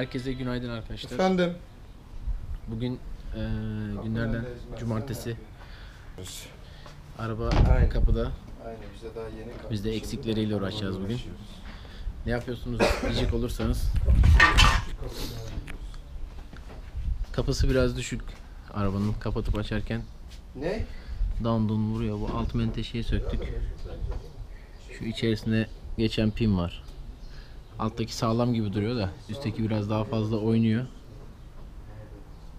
Herkese günaydın arkadaşlar. Efendim. Bugün eee, günlerden cumartesi. Araba Aynen. kapıda. Aynen biz de daha yeni kalktık. Biz de eksikleriyle uğraşacağız bugün. Ne yapıyorsunuz diyecek olursanız. Kapısı biraz düşük. Arabanın kapatıp açarken Ne? down down vuruyor. Bu alt menteşeyi söktük. Şu içerisinde geçen pin var. Alttaki sağlam gibi duruyor da üstteki biraz daha fazla oynuyor.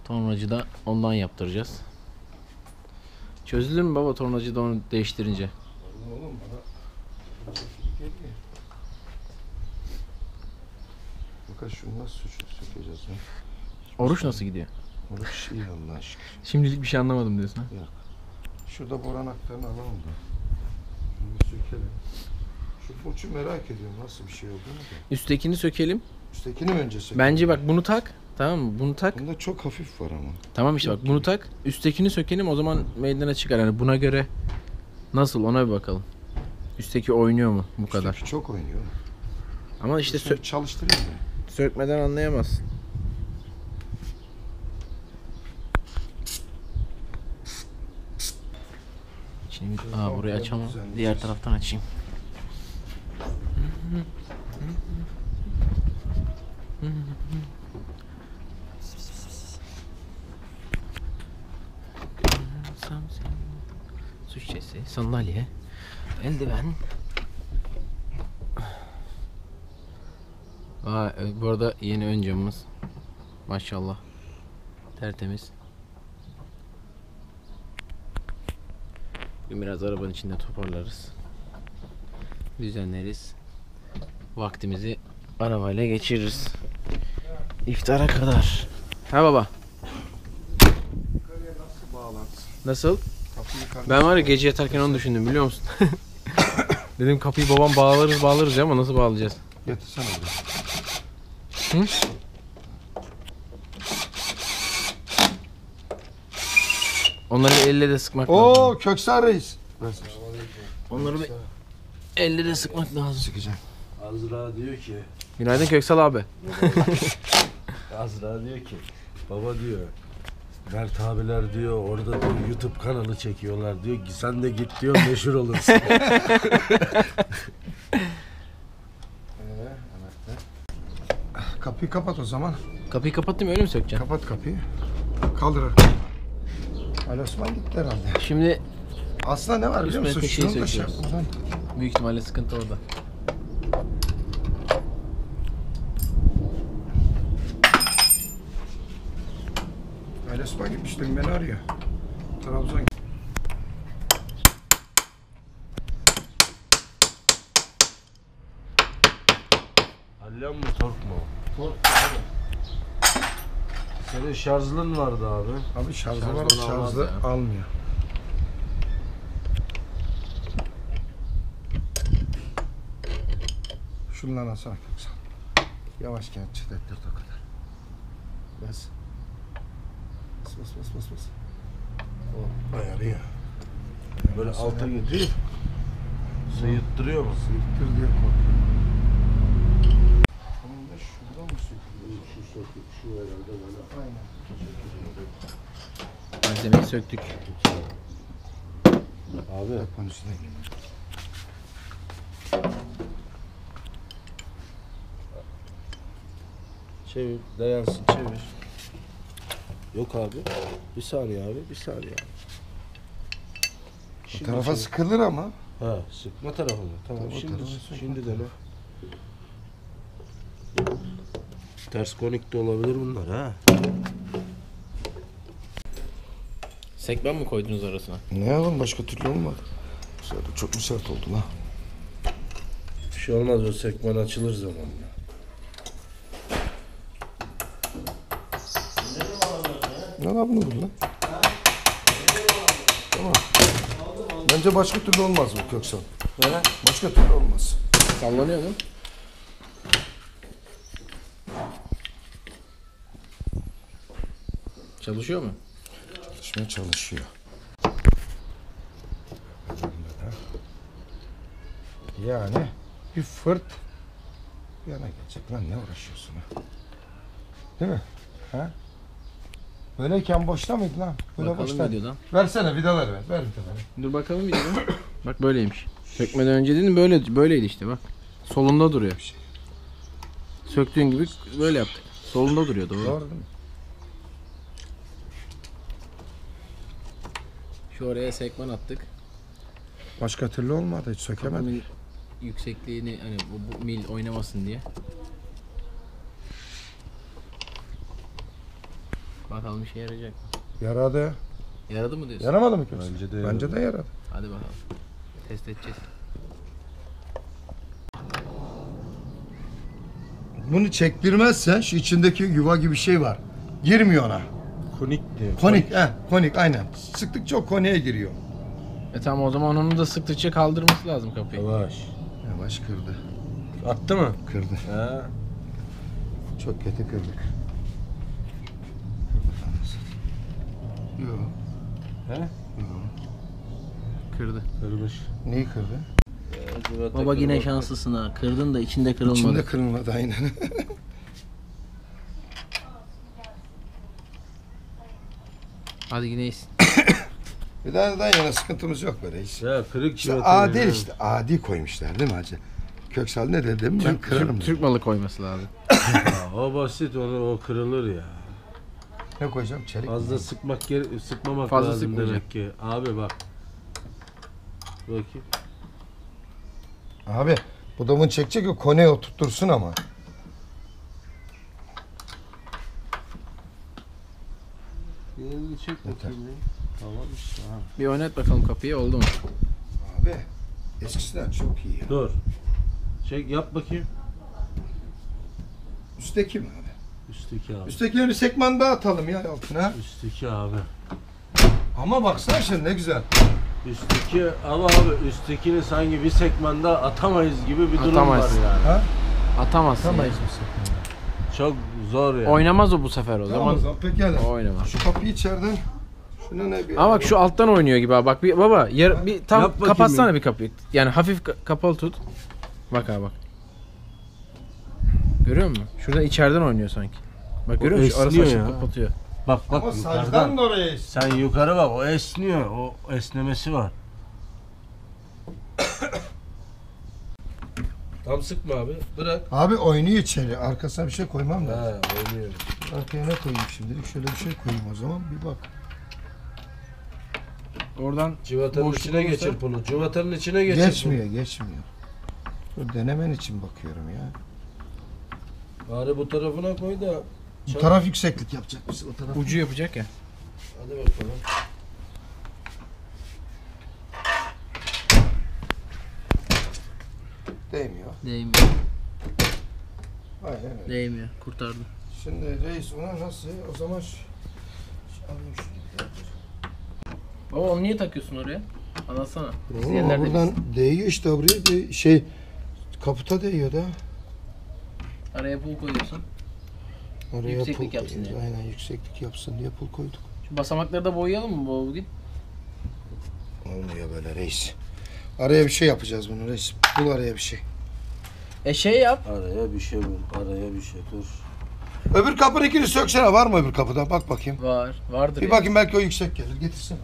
Tornacı da ondan yaptıracağız. Çözülür mü baba tornacı da onu değiştirince? Oğlum. Bakın şunu nasıl sö- sökeceğiz ya? Oruç nasıl gidiyor? Oruç iyi Allah aşkına. Şimdilik bir şey anlamadım diyorsun ha? Şurada boran aktarını alalım da. Bir sökelim. Şu burcu merak ediyorum nasıl bir şey olduğunu da. Üsttekini sökelim. Üsttekini mi önce sökelim? Bence bak bunu tak. Tamam mı? Bunu tak. Bunda çok hafif var ama. Tamam işte bak bunu tak. Üsttekini sökelim o zaman meydana çıkar. Yani buna göre nasıl ona bir bakalım. Üstteki oynuyor mu bu kadar? Üstteki çok oynuyor. Ama işte İşte sö- çalıştırayım mı? sökmeden anlayamazsın. Şimdi aa burayı açamam. Diğer taraftan açayım. Su şişesi, sandalye, eldiven. Aa, e, bu arada yeni ön camımız. Maşallah. Tertemiz. Bugün biraz arabanın içinde toparlarız. Düzenleriz. Vaktimizi arabayla geçiririz. İftara kadar. Ha baba. Nasıl Ben var ya gece yatarken onu düşündüm biliyor musun? Dedim kapıyı babam bağlarız bağlarız ama nasıl bağlayacağız? Getirsene buraya. Hı? Onları elle de sıkmak lazım. Oo Köksal Reis. Onları bir elle de sıkmak lazım. Sıkacağım. Azra diyor ki, Günaydın Köksal abi. Azra diyor ki, baba diyor, Mert abiler diyor orada diyor, YouTube kanalı çekiyorlar diyor sen de git diyor meşhur olursun. Kapıyı kapat o zaman. Kapıyı kapattım öyle mi sökeceksin? Kapat kapıyı. Kaldır. Ali Osman gitti herhalde. Şimdi Aslında ne var biliyor Üst musun? Şunu da şey söküyoruz. büyük ihtimalle sıkıntı orada. Ali Osman gitmiş dün beni arıyor. Trabzon. Hallem mi tork mu? Senin şarjlın vardı abi. Abi şarjı var almaz şarjı ya. almıyor. Şundan alsana Köksal. Yavaş gel çıtlattırt o kadar. Bas. Bas bas bas bas bas. O ayarıyor. Böyle alta gidiyor. Sıyıttırıyor mu? Sıyıktır diye korkuyor. Onun da şuradan mı sökülüyor? Şu söküp şu herhalde böyle. Aynen. Malzemeyi söktük. Abi Yapan üstüne çevir, dayansın çevir. Yok abi. Bir saniye abi, bir saniye abi. Şimdi tarafa çevir. sıkılır ama. Ha, sıkma tarafını. Tamam, Tamam, şimdi tarafı sıkma şimdi dene. Ters konik de olabilir bunlar ha. Sekmen mi koydunuz arasına? Ne yapalım başka türlü olmadı. Bu sefer de çok mu sert oldu lan? Bir şey olmaz o sekmen açılır zamanla. Ne lan bunu bul lan? Tamam. Bence başka türlü olmaz bu Köksal. Başka türlü olmaz. Sallanıyor mu? Çalışıyor mu? Çalışmaya çalışıyor. Yani bir fırt yana gelecek lan ne uğraşıyorsun ha? Değil mi? Ha? Böyleyken boşta mıydı lan? Böyle Bakalım boşta. videodan. Versene vidaları ver. Ver vidaları. Dur bakalım videodan. Bak böyleymiş. Sökmeden önce dedim böyle böyleydi işte bak. Solunda duruyor. Söktüğün gibi böyle yaptık. Solunda duruyor doğru. Doğru değil mi? Şu oraya sekman attık. Başka türlü olmadı. Hiç sökemedim. Kapının yüksekliğini hani bu, bu mil oynamasın diye. Bakalım işe yarayacak mı? Yaradı. Yaradı mı diyorsun? Yaramadı mı ki? Bence de Bence de yaradı. Hadi bakalım. Test edeceğiz. Bunu çektirmezsen şu içindeki yuva gibi bir şey var. Girmiyor ona. Konik diye. Konik, he, konik aynen. Sıktıkça o koniğe giriyor. E tamam o zaman onu da sıktıkça kaldırması lazım kapıyı. Yavaş. Yavaş kırdı. Attı mı? Kırdı. Ha. Çok kötü kırdık. Yok. He? Kırdı. Kırmış. Neyi kırdı? Baba yine şanslısın ha. Kırdın da içinde kırılmadı. İçinde kırılmadı aynen. Hadi yine iyisin. bir daha daha yana sıkıntımız yok böyle hiç. Ya kırık İşte adil ya. işte. Adi koymuşlar değil mi hacı? Köksal ne dedim ben Türk, kırarım. Türk, dedi. Türk malı koyması lazım. O basit onu o kırılır ya. Ne koyacağım? Çelik. Fazla mi? sıkmak gere- sıkmamak Fazla lazım sıkmayacak. demek ki. Abi bak. Bakayım. Abi bu da bunu çekecek ki koneyi oturtursun ama. Elini çek bakayım. ya. Tamam işte. Ha. Bir oynat bakalım kapıyı oldu mu? Abi eskisinden çok iyi ya. Dur. Çek yap bakayım. Üstteki mi abi? Üstteki abi. Üsttekileri bir sekman daha atalım ya altına. Üstteki abi. Ama baksana şimdi ne güzel. Üstteki ama abi üsttekini sanki bir segmanda atamayız gibi bir durum Atamayız. var yani. Ha? Atamazsın. Atamayız sekmanı? Çok zor yani. Oynamaz o bu sefer o Tamam zaman. o zaman pekala. O oynamaz. Şu kapıyı içeriden şuna ne bir Ama bak şu alttan oynuyor gibi abi. Bak bir baba yar, bir tam Yap bakayım kapatsana bir. bir kapıyı. Yani hafif ka- kapalı tut. Bak abi bak. Görüyor musun? Şurada içeriden oynuyor sanki. Bak görüyor musun? Arası esniyor açıp ya. kapatıyor. Bak bak Ama yukarıdan. sacdan da oraya iç. Sen yukarı bak o esniyor. O esnemesi var. Tam sıkma abi. Bırak. Abi oynuyor içeri. Arkasına bir şey koymam da. Ha oynuyor. Arkaya ne koyayım şimdilik? Şöyle bir şey koyayım o zaman. Bir bak. Oradan Civatanın Boşluk içine olursa- geçir bunu. Civatanın içine geçir Geçmiyor, geçmiyor. Dur denemen için bakıyorum ya. Bari bu tarafına koy da. Bu taraf yükseklik yapacak mısın? O taraf. ucu yapacak ya. Hadi bakalım. Değmiyor. Değmiyor. Aynen öyle. Değmiyor. Kurtardı. Şimdi reis ona nasıl? O zaman şu, şu alayım şunu. Baba onu niye takıyorsun oraya? Anlatsana. De buradan değiyor işte buraya de şey kaputa değiyor da. Araya pul koyuyorsun. Oraya Yükseklik pul yapsın diye. Aynen yükseklik yapsın diye pul koyduk. Şu basamakları da boyayalım mı baba bugün? Olmuyor böyle reis. Araya bir şey yapacağız bunu reis. Bul araya bir şey. E şey yap. Araya bir şey bul. Araya bir şey dur. Öbür kapının ikini söksene var mı öbür kapıda? Bak bakayım. Var. Vardır. Bir ya. bakayım belki o yüksek gelir. Getirsin.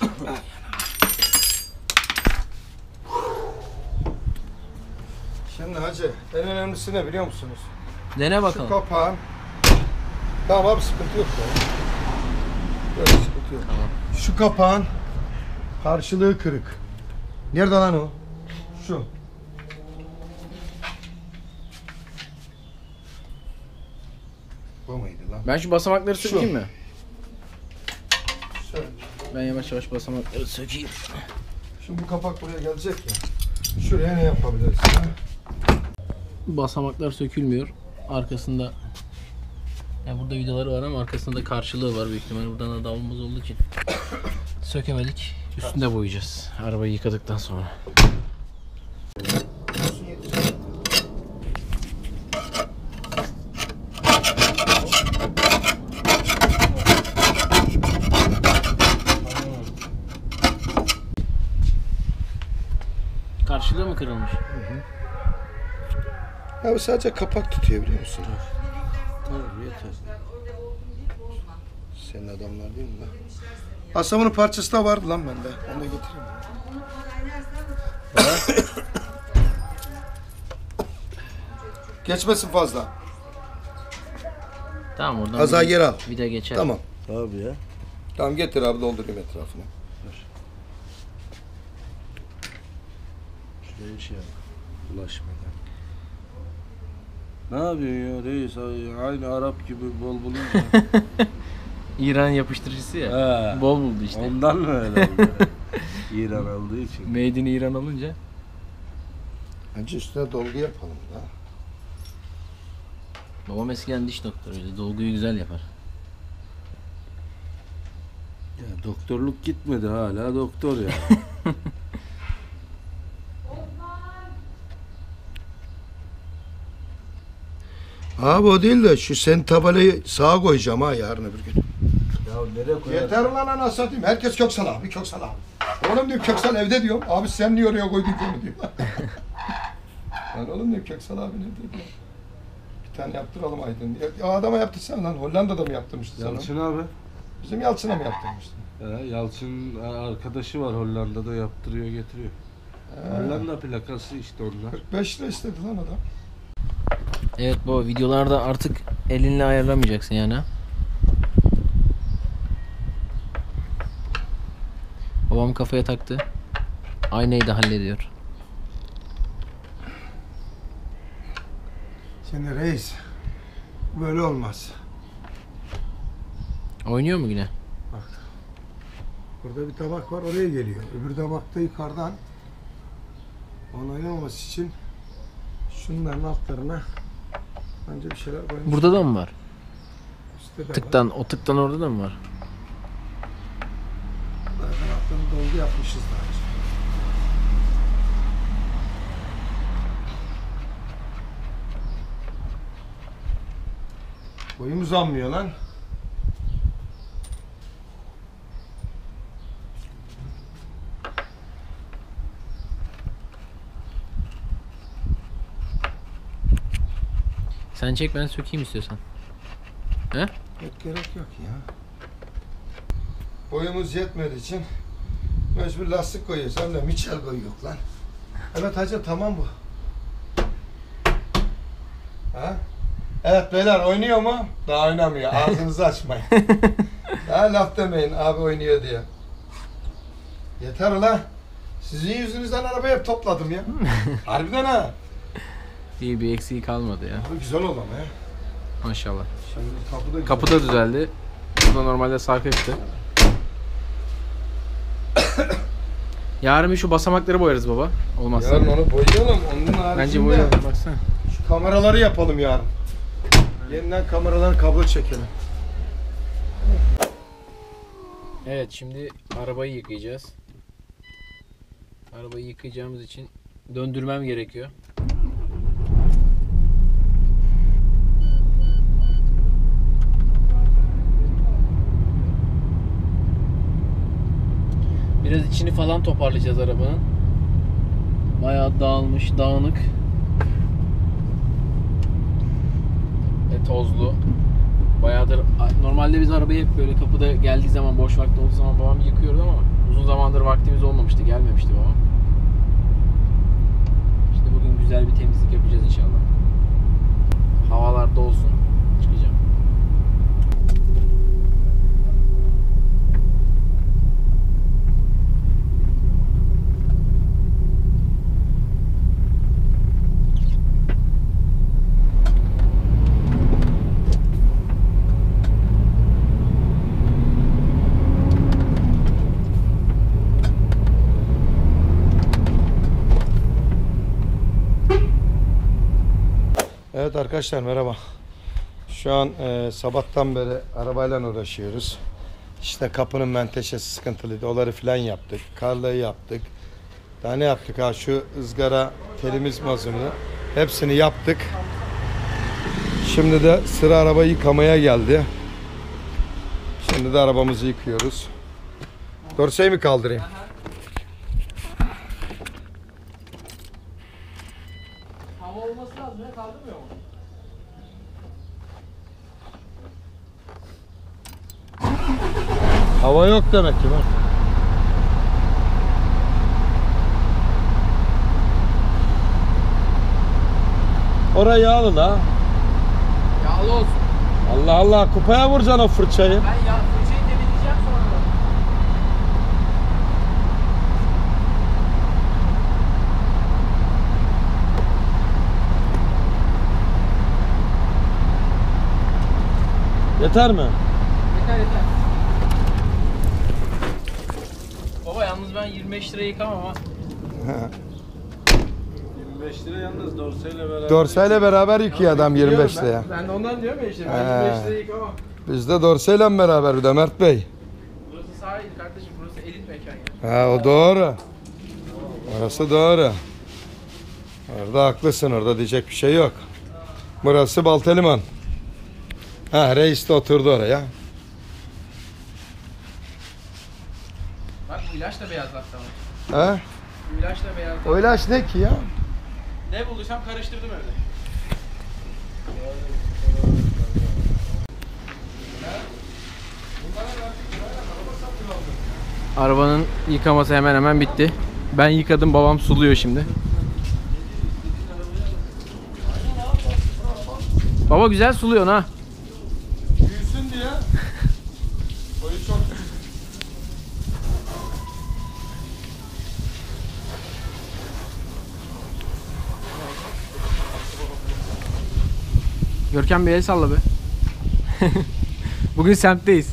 Şimdi hacı en önemlisi ne biliyor musunuz? Dene Şu bakalım. kapağın Tamam abi sıkıntı yok ya. Böyle sıkıntı yok. Tamam. Şu kapağın karşılığı kırık. Nerede lan o? Şu. Bu muydu lan? Ben şu basamakları Şu. sökeyim mi? Şöyle. Ben yavaş yavaş basamakları sökeyim. Şimdi bu kapak buraya gelecek ya. Şuraya ne yapabiliriz? Ha? Basamaklar sökülmüyor. Arkasında ya burada vidaları var ama arkasında da karşılığı var büyük ihtimalle. Buradan da davulumuz olduğu için sökemedik. Üstünde boyayacağız. Arabayı yıkadıktan sonra. Karşılığı mı kırılmış? Ya bu sadece kapak tutuyor biliyor musun? Tamam yeter. Senin adamlar değil mi lan? Bunun parçası da vardı lan bende. Onu da getireyim. Ha? Geçmesin fazla. Tamam oradan Az daha bir, geri al. bir de geçer. Tamam. Abi ya. Tamam getir abi doldurayım etrafını. Şuraya şey yap. Bulaşmadan. Ne yapıyorsun ya reis? Ay- Aynı Arap gibi bol bulunca. İran yapıştırıcısı ya. He. Bol buldu işte. Ondan mı öyle oldu? İran aldığı için. Made in İran olunca. Önce üstüne dolgu yapalım da. Babam eskiden diş doktoruydu. Dolguyu güzel yapar. Ya doktorluk gitmedi hala doktor ya. Abi o değil de şu sen tabelayı sağa koyacağım ha yarın öbür gün. ya nereye koyar? Yeter lan ana satayım. Herkes Köksal abi, Köksal abi. Oğlum diyor Köksal evde diyorum. Abi sen niye oraya koydun bunu diyor. lan oğlum diyor Köksal abi ne diyor. Bir tane yaptıralım Aydın. Ya, ya adama yaptırsan lan. Hollanda'da mı yaptırmıştın sen onu? Yalçın abi. Bizim Yalçın'a mı yaptırmıştın? He, Yalçın arkadaşı var Hollanda'da yaptırıyor getiriyor. Hollanda plakası işte onlar. 45 lira istedi lan adam. Evet bu videolarda artık elinle ayarlamayacaksın yani. Babam kafaya taktı. Aynayı da hallediyor. Şimdi reis. Böyle olmaz. Oynuyor mu yine? Burada bir tabak var oraya geliyor. Öbür tabak da yukarıdan. Onun oynamaması için şunların altlarına bence bir şeyler koymuş. Burada da mı var? Var. Tıktan, o tıktan orada da mı var? Zaten altlarını dolgu yapmışız daha önce. Boyum uzanmıyor lan. Sen çek ben sökeyim istiyorsan. Yok gerek yok ya. Boyumuz yetmediği için mecbur lastik koyuyoruz. Hem de Mitchell koyuyor lan. Evet hacı tamam bu. Ha? Evet beyler oynuyor mu? Daha oynamıyor. Ağzınızı açmayın. Daha laf demeyin abi oynuyor diye. Yeter ulan. Sizin yüzünüzden arabayı hep topladım ya. Harbiden ha. İyi bir eksiği kalmadı ya. Bu güzel oldu ama ya. Maşallah. Şimdi kapı da güzel. Kapı da düzeldi. Burada normalde sarkıktı. Yarın bir şu basamakları boyarız baba. Olmazsa. Yarın onu boyayalım. Onun haricinde Bence boyayalım. Baksana. şu kameraları yapalım yarın. Yeniden kameradan kablo çekelim. Evet şimdi arabayı yıkayacağız. Arabayı yıkayacağımız için döndürmem gerekiyor. Biraz içini falan toparlayacağız arabanın. Bayağı dağılmış, dağınık. Ve tozlu. Bayağıdır normalde biz arabayı hep böyle kapıda geldiği zaman boş vakti olduğu zaman babam yıkıyordu ama uzun zamandır vaktimiz olmamıştı gelmemişti babam. İşte bugün güzel bir temizlik yapacağız inşallah. Havalar da olsun çıkacağım. Evet arkadaşlar merhaba. Şu an e, sabahtan beri arabayla uğraşıyoruz. İşte kapının menteşesi sıkıntılıydı. Onları filan yaptık. Karlayı yaptık. Daha ne yaptık ha şu ızgara telimiz mazını. Hepsini yaptık. Şimdi de sıra arabayı yıkamaya geldi. Şimdi de arabamızı yıkıyoruz. Dorseyi mi kaldırayım? Hava olması lazım ya kaldırmıyor mu? Hava yok demek ki bak. Orayı yağlı la. Yağlı olsun. Allah Allah kupaya vuracaksın o fırçayı. Ben ya fırçayı temizleyeceğim sonra. Yeter mi? Yeter yeter. Baba yalnız ben 25 liraya yıkamam ha. 25 lira yalnız dorseyle beraber. Dorseyle beraber yıkıyor adam 25 liraya. Ben, ben de ondan diyorum ya işte. Ben He. 25 liraya yıkamam. Biz de dorseyle beraber bir de Mert Bey. Burası sahil kardeşim. Burası elit mekan ya. Ha o doğru. Orası doğru. Orada haklısın orada diyecek bir şey yok. Burası Balteliman. Ha reis de oturdu oraya. Bak bu ilaç da beyaz hatta. Ha? Bu ilaç da beyaz. O ilaç ne ki ya? Ne bulduysam karıştırdım evde. Arabanın yıkaması hemen hemen bitti. Ben yıkadım, babam suluyor şimdi. Baba güzel suluyorsun ha. Büyüsün diye. Boyu çok Görkem bir el salla be. Bugün semtteyiz.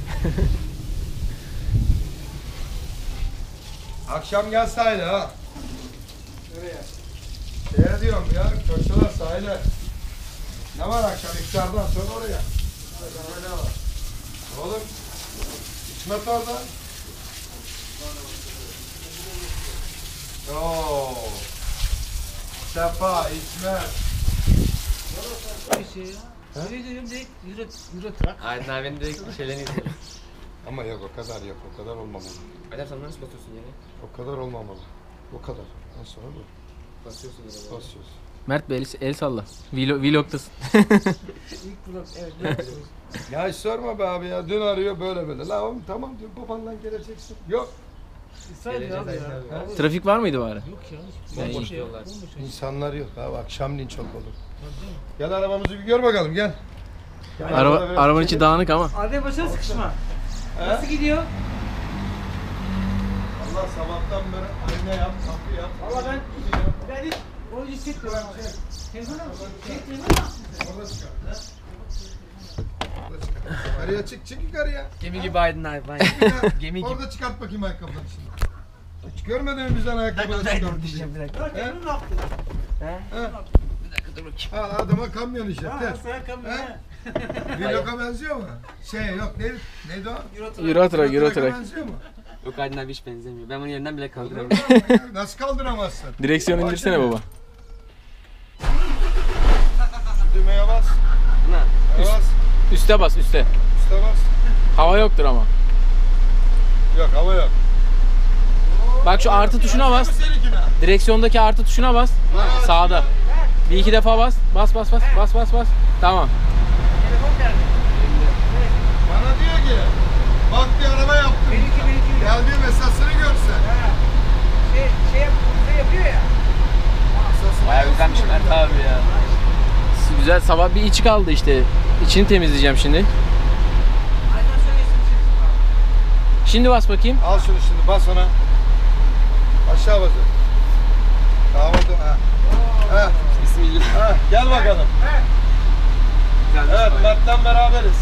Akşam gel sahile ha. Nereye? Şeye diyorum ya, Köşeler sahile. Ne var akşam iftardan sonra oraya? Ne var? Oğlum, İsmet orada. Oo. Sefa, İsmet. Aydın abinin direkt şeylerini izliyorum. Ama yok o kadar yok, o kadar olmamalı. Aydın sen nasıl basıyorsun yere? O kadar olmamalı. O kadar. Ondan sonra bu. Basıyorsun yere. Basıyoruz. Mert Bey el, el salla. Vlog, vlogtasın. Ya hiç sorma be abi ya. Dün arıyor böyle böyle. La oğlum tamam diyor babanla geleceksin. Yok. Geleceğiz Aydın abi. Trafik var mıydı bari? Bomboş yollar. İnsanlar yok abi. Akşamleyin çok olur. Gel arabamızı bir gör bakalım gel. Gel, Araba, arabanın içi dağınık ama. Abi başa sıkışma. He? Nasıl gidiyor? Allah sabahtan beri ayna yap, kapı yap. Valla ben ben hiç onu hissetmiyorum. Telefona mı? Şey, telefona mı? Orada çıkar. Orada çıkar. Yukarıya çık, çık yukarıya. Gemi gibi Aydın abi. Ben. Gemi gibi. Orada çıkart bakayım ayakkabıları şimdi. Hiç görmedin mi bizden ayakkabıları çıkarttın diye? bir dakika. Bak telefonu ne yaptın? He? Dakika dur bakayım. Al adama kamyon işletti. Ha, sana. He? Vloga benziyor mu? Şey yok neydi? Neydi o? Euro truck, Euro Truck'a truck. benziyor mu? Yok Aydın abi hiç benzemiyor. Ben bunu yerinden bile kaldıramam. Nasıl kaldıramazsın? Direksiyon indirsene baba. Düğmeye bas. Ne? Bas. Üste bas, üste. Üste bas. Hava yoktur ama. Yok hava yok. Bak şu artı tuşuna bas. Direksiyondaki artı tuşuna bas. Sağda. Bir iki defa bas. Bas bas bas. Bas bas bas. Tamam. Bana diyor ki bak bir araba yaptım. Benimki benimki. Geldiğim esasını görsen. Şey, şey, şey yapıyor ya. Bayağı güzelmiş. Mert abi ya. Güzel sabah bir içi kaldı işte. İçini temizleyeceğim şimdi. Şimdi bas bakayım. Al şunu şimdi bas ona. Aşağı bas. Damadı ha. Ha. Bismillah. Ha. Gel bakalım. Evet bayağı. Mert'le beraberiz.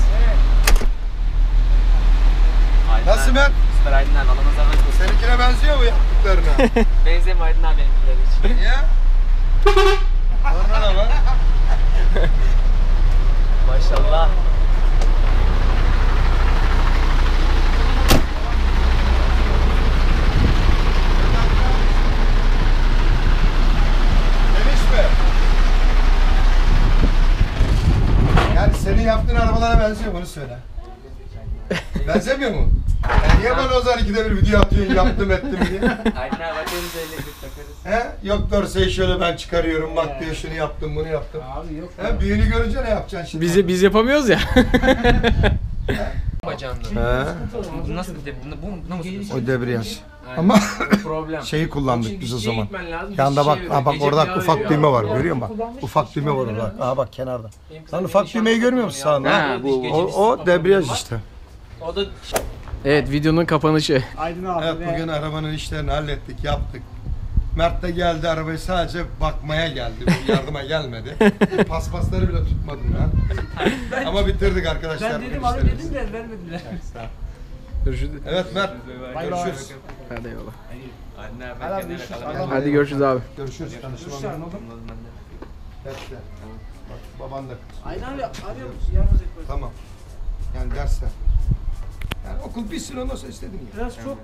Aydın Nasıl. Mert? Süper Aydın abi. Allah'ın zararı olsun. Seninkine benziyor mu yaptıklarına? Benzemiyor Aydın abi benimkileri hiç. Niye? Orada ne var? Maşallah. Demiş mi? Yani senin yaptığın arabalara benziyor bunu söyle. Benzemiyor mu? Yani niye bana o zaman ikide bir video atıyorsun yaptım ettim diye? Abi bakarız öyle gidip bakarız. He? Yok dorseyi şöyle ben çıkarıyorum bak diyor şunu yaptım bunu yaptım. Abi yok. He? Büyüğünü görünce ne yapacaksın şimdi? Biz biz yapamıyoruz ya. Bacağında. He, Bu nasıl bir de bu, bu, bu nasıl? o debriyaj. Ama Problem. şeyi kullandık biz o zaman. Yanında bak, ha bak orada ufak düğme var görüyor musun bak? Ufak düğme var orada. Aha bak kenarda. Lan ufak düğmeyi görmüyor musun sağında? Ha, bu- O, o debriyaj işte. O da Evet videonun kapanışı. Evet bugün arabanın işlerini hallettik, yaptık. Mert de geldi arabayı sadece bakmaya geldi. bu Yardıma gelmedi. Paspasları bile tutmadım ben. Ama bitirdik arkadaşlar. Ben bugün dedim abi işlerimizi. dedim de vermediler. Görüşürüz. Evet Mert. Görüşürüz. Hadi eyvallah. Anne ben kendine kalamam. Hadi görüşürüz abi. Görüşürüz. Tanışma memnun oldum. Derste. Bak baban da. Aynen öyle arıyor musun? Yalnız. Tamam. Yani dersler. Yani okul bitsin ondan sonra istedin ya. Biraz çok